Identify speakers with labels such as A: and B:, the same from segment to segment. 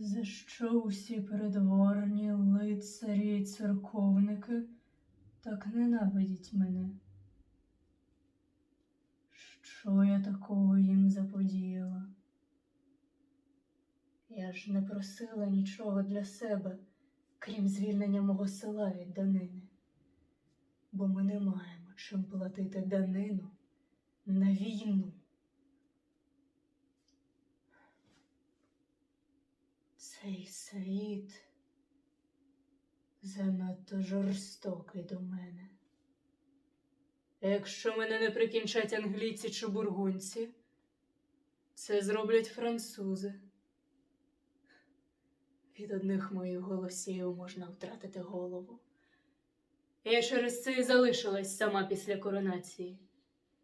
A: За що усі придворні лицарі й церковники так ненавидять мене? Що я такого їм заподіяла? Я ж не просила нічого для себе, крім звільнення мого села від данини, бо ми не маємо чим платити данину на війну. Цей світ занадто жорстокий до мене. Якщо мене не прикінчать англійці чи бургунці, це зроблять французи. Від одних моїх голосів можна втратити голову. Я через це і залишилась сама після коронації,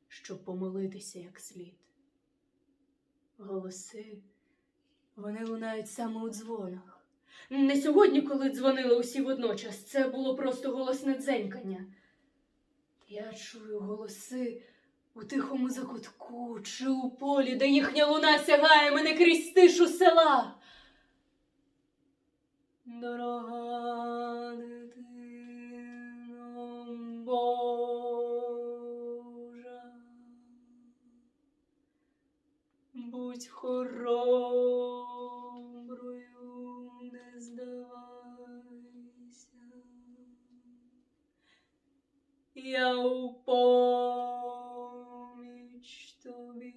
A: щоб помолитися як слід. Голоси, вони лунають саме у дзвонах. Не сьогодні, коли дзвонили усі водночас, це було просто голосне дзенькання. Я чую голоси у тихому закутку чи у полі, де їхня луна сягає мене крізь тишу села. Дорога Я у поміч тобі.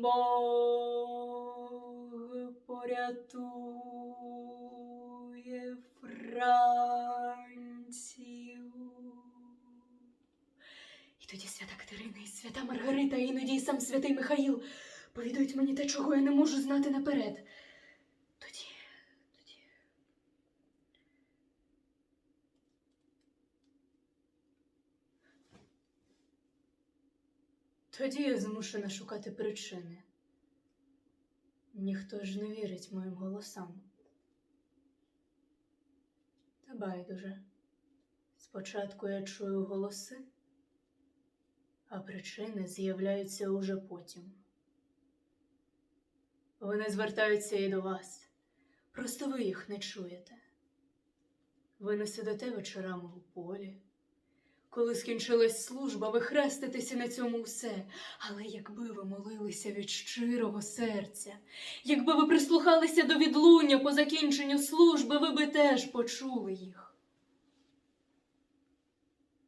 A: Бог порятує Францію. І тоді свята Катерина і свята Маргарита, іноді і сам святий Михаїл повідають мені те, чого я не можу знати наперед. Тоді, тоді. Тоді я змушена шукати причини. Ніхто ж не вірить моїм голосам. Та байдуже. Спочатку я чую голоси, а причини з'являються уже потім. Вони звертаються і до вас. Просто ви їх не чуєте. Ви не сидите вечорами у полі. Коли скінчилась служба, ви хреститеся на цьому все. Але якби ви молилися від щирого серця, якби ви прислухалися до відлуння по закінченню служби, ви би теж почули їх.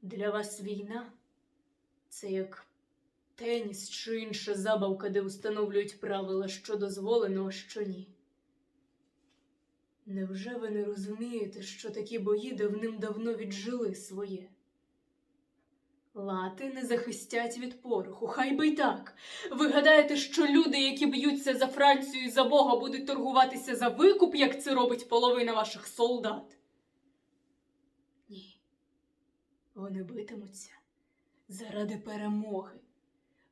A: Для вас війна це як теніс чи інша забавка, де встановлюють правила, що дозволено, а що ні. Невже ви не розумієте, що такі бої давним-давно віджили своє? Лати не захистять від пороху, хай би й так. Ви гадаєте, що люди, які б'ються за Францію і за Бога, будуть торгуватися за викуп, як це робить половина ваших солдат? Ні. Вони битимуться заради перемоги,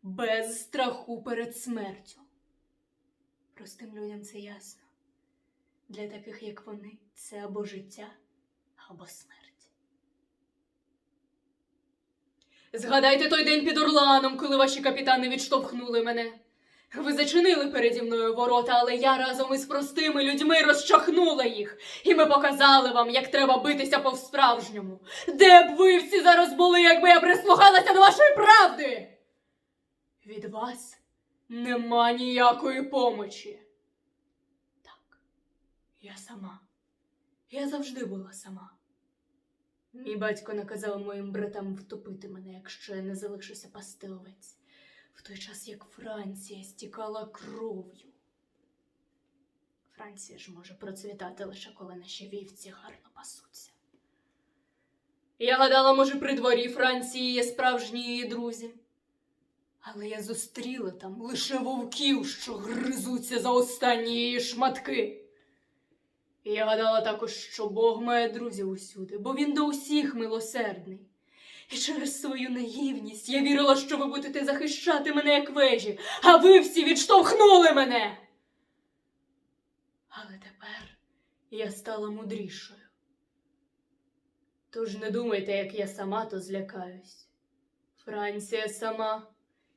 A: без страху перед смертю. Простим людям це ясно. Для таких, як вони, це або життя, або смерть. Згадайте той день під Орланом, коли ваші капітани відштовхнули мене. Ви зачинили переді мною ворота, але я разом із простими людьми розчахнула їх, і ми показали вам, як треба битися по-справжньому. Де б ви всі зараз були, якби я прислухалася до вашої правди? Від вас нема ніякої помочі. Так, я сама. Я завжди була сама. Мій батько наказав моїм братам втопити мене, якщо я не залишуся пасти овець, в той час як Франція стікала кров'ю. Франція ж може процвітати лише коли наші вівці гарно пасуться. Я гадала, може, при дворі Франції є справжні її друзі. Але я зустріла там лише вовків, що гризуться за останні її шматки. Я гадала також, що Бог має друзів усюди, бо він до усіх милосердний. І через свою наївність я вірила, що ви будете захищати мене як вежі, а ви всі відштовхнули мене. Але тепер я стала мудрішою. Тож не думайте, як я сама, то злякаюсь. Франція сама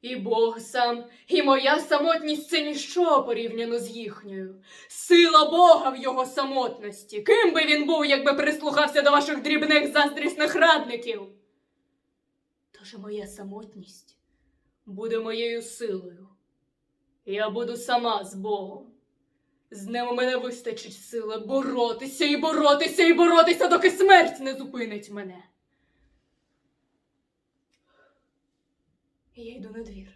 A: І Бог сам, і моя самотність це ніщо порівняно з їхньою. Сила Бога в його самотності. Ким би він був, якби прислухався до ваших дрібних заздрісних радників? Тож моя самотність буде моєю силою. Я буду сама з Богом. З ним у мене вистачить сили боротися і боротися і боротися, доки смерть не зупинить мене. Я йду на двір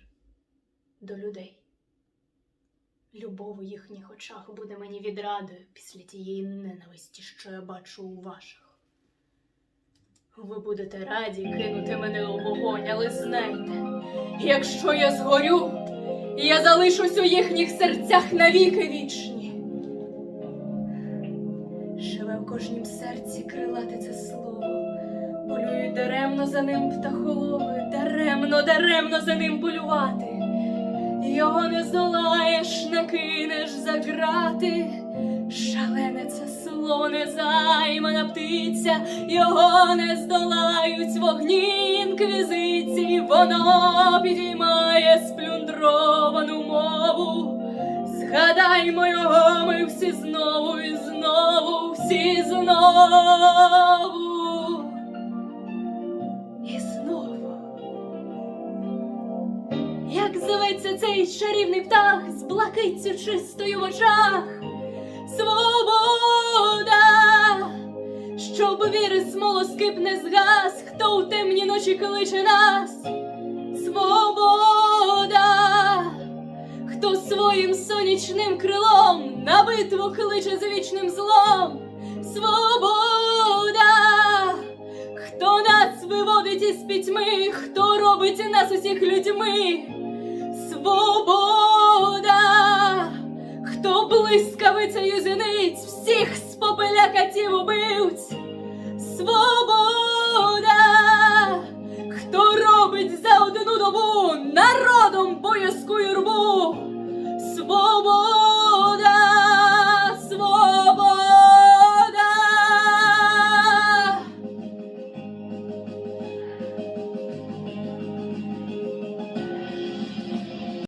A: до людей. Любов у їхніх очах буде мені відрадою після тієї ненависті, що я бачу у ваших. Ви будете раді кинути мене у вогонь, але знайте, якщо я згорю, я залишусь у їхніх серцях навіки вічні. Живе в кожнім серці крилате це слово. Полюють даремно за ним птахолови, даремно, даремно за ним полювати. Його не здолаєш, не кинеш за грати. Шалене це село, незаймана птиця, його не здолають вогні інквізиції, воно підіймає сплюндровану мову. Згадаймо його, ми всі знову і знову, всі знову. Цей чарівний птах з блакиттю чистою в очах? Свобода, щоб віри смолоскип не згас, хто у темні ночі кличе нас. Свобода, хто своїм сонячним крилом на битву кличе з вічним злом. Свобода, хто нас виводить із пітьми, хто робить нас усіх людьми. Свобода, хто блискавицею зіниць всіх з попеля катів убивць. Свобода, хто робить за одну добу народом боязку юрбу.